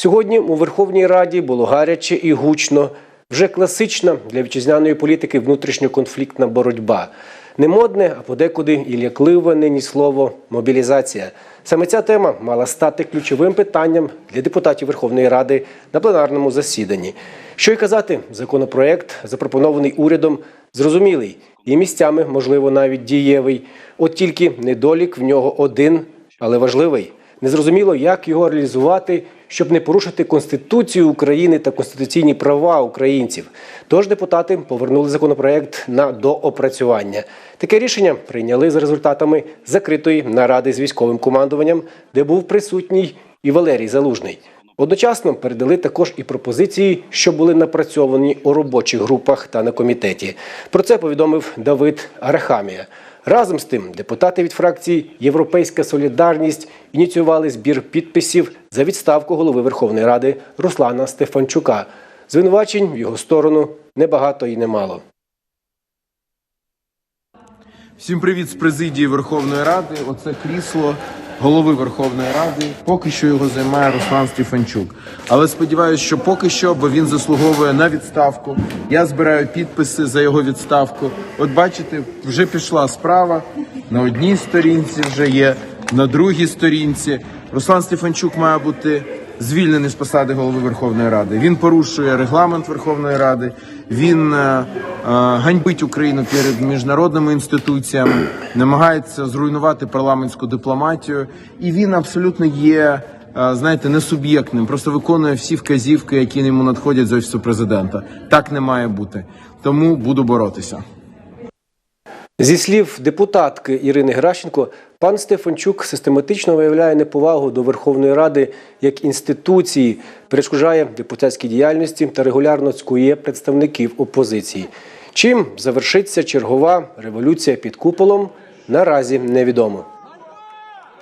Сьогодні у Верховній Раді було гаряче і гучно. Вже класична для вітчизняної політики внутрішньоконфліктна боротьба. Не модне, а подекуди і лякливе нині слово мобілізація. Саме ця тема мала стати ключовим питанням для депутатів Верховної Ради на пленарному засіданні. Що й казати, законопроект, запропонований урядом, зрозумілий і місцями, можливо, навіть дієвий. От тільки недолік в нього один, але важливий. Незрозуміло, як його реалізувати, щоб не порушити Конституцію України та конституційні права українців. Тож депутати повернули законопроект на доопрацювання. Таке рішення прийняли за результатами закритої наради з військовим командуванням, де був присутній і Валерій Залужний. Одночасно передали також і пропозиції, що були напрацьовані у робочих групах та на комітеті. Про це повідомив Давид Арахамія. Разом з тим, депутати від фракції Європейська Солідарність ініціювали збір підписів за відставку голови Верховної Ради Руслана Стефанчука. Звинувачень в його сторону небагато і немало. Всім привіт з президії Верховної Ради. Оце крісло голови Верховної Ради. Поки що його займає Руслан Стефанчук. Але сподіваюся, що поки що, бо він заслуговує на відставку. Я збираю підписи за його відставку. От бачите, вже пішла справа. На одній сторінці вже є, на другій сторінці. Руслан Стефанчук має бути звільнений з посади голови Верховної Ради. Він порушує регламент Верховної Ради. Він е, ганьбить Україну перед міжнародними інституціями, намагається зруйнувати парламентську дипломатію, і він абсолютно є. е, Знаєте, не суб'єктним, просто виконує всі вказівки, які йому надходять з офісу президента. Так не має бути. Тому буду боротися. Зі слів депутатки Ірини Гращенко, пан Стефанчук систематично виявляє неповагу до Верховної Ради як інституції, перешкоджає депутатській діяльності та регулярно цькує представників опозиції. Чим завершиться чергова революція під куполом, наразі невідомо.